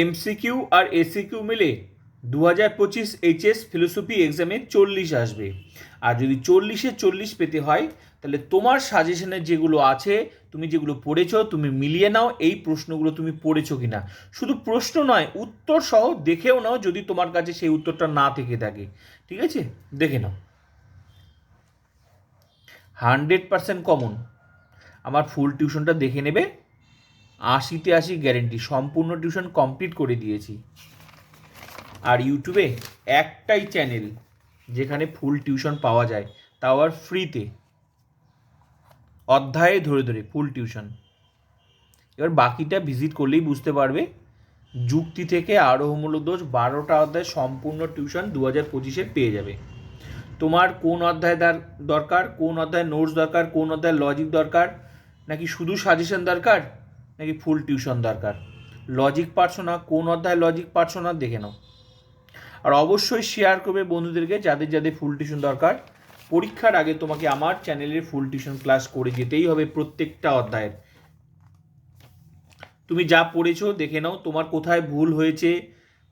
MCQ আর SCQ মিলে দু হাজার পঁচিশ এইচএস ফিলোসফি এক্সামে চল্লিশ আসবে। আর যদি চল্লিশে চল্লিশ পেতে হয়, তাহলে তোমার সাজেশনে যেগুলো আছে, তুমি যেগুলো পড়েছো, তুমি মিলিয়ে নাও এই প্রশ্নগুলো তুমি পড়েছো কি না শুধু প্রশ্ন নয়, উত্তর সহ দেখেও নাও যদি তোমার কাছে সেই উত্তরটা না থেকে থাকে। ঠিক আছে? দেখে নাও। Hundred percent common. আমার ফুল টিউশনটা দেখে নেবে। আশিতে আশি গ্যারেন্টি সম্পূর্ণ টিউশন কমপ্লিট করে দিয়েছি। আর ইউটিউবে একটাই চ্যানেল যেখানে ফুল টিউশন পাওয়া যায়, তাও আর ফ্রিতে অধ্যায়ে ধরে ধরে ফুল টিউশন এবার বাকিটা ভিজিট করলেই বুঝতে পারবে, যুক্তি থেকে আরোহমূলক দোষ বারোটা অধ্যায় সম্পূর্ণ টিউশন দু হাজার পঁচিশে পেয়ে যাবে। তোমার কোন অধ্যায় দার- দরকার, কোন অধ্যায় নোটস দরকার, কোন অধ্যায় লজিক দরকার, নাকি শুধু সাজেশন দরকার? নাকি ফুল টিউশন দরকার? লজিক পারছ না? কোন অধ্যায় লজিক পারছ না? দেখে নাও। আর অবশ্যই শেয়ার করবে বন্ধুদেরকে যাদের যাদের ফুল টিউশন দরকার। পরীক্ষার আগে তোমাকে আমার চ্যানেলের ফুল টিউশন ক্লাস করে যেতেই হবে প্রত্যেকটা অধ্যায়ের তুমি যা পড়েছো দেখে নাও, তোমার কোথায় ভুল হয়েছে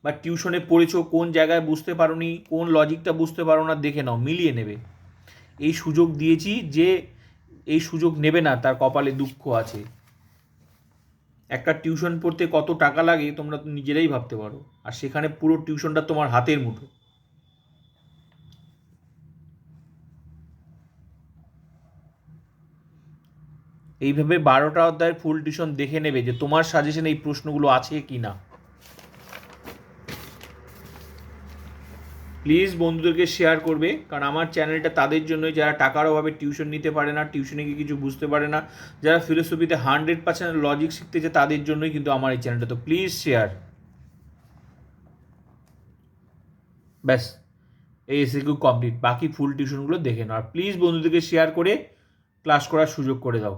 বা টিউশনে পড়েছো, কোন জায়গায় বুঝতে পারোনি, কোন লজিকটা বুঝতে পারো না, দেখে নাও, মিলিয়ে নেবে। এই সুযোগ দিয়েছি যে এই সুযোগ নেবে না, তার কপালে দুঃখ আছে। একটা টিউশন পড়তে কত টাকা লাগে তোমরা তো নিজেরাই ভাবতে পারো। আর সেখানে পুরো টিউশনটা তোমার হাতের মুঠো। এইভাবে বারোটা অধ্যায়ের ফুল টিউশন দেখে নেবে যে তোমার সাজেশন এই প্রশ্নগুলো আছে কি না প্লিজ বন্ধুদেরকে শেয়ার করবে। কারণ আমার চ্যানেলটা তাদের জন্যই, যারা টাকার অভাবে টিউশন নিতে পারে না টিউশনে গিয়ে কিছু বুঝতে পারে না, যারা ফিলোসফিতে হান্ড্রেড পার্সেন্ট লজিক শিখতে চায়, তাদের জন্যই কিন্তু আমার এই চ্যানেলটা তো প্লিজ শেয়ার ব্যাস এই এসে কিউ কমপ্লিট বাকি ফুল টিউশনগুলো দেখে নাও। আর প্লিজ বন্ধুদেরকে শেয়ার করে ক্লাস করার সুযোগ করে দাও।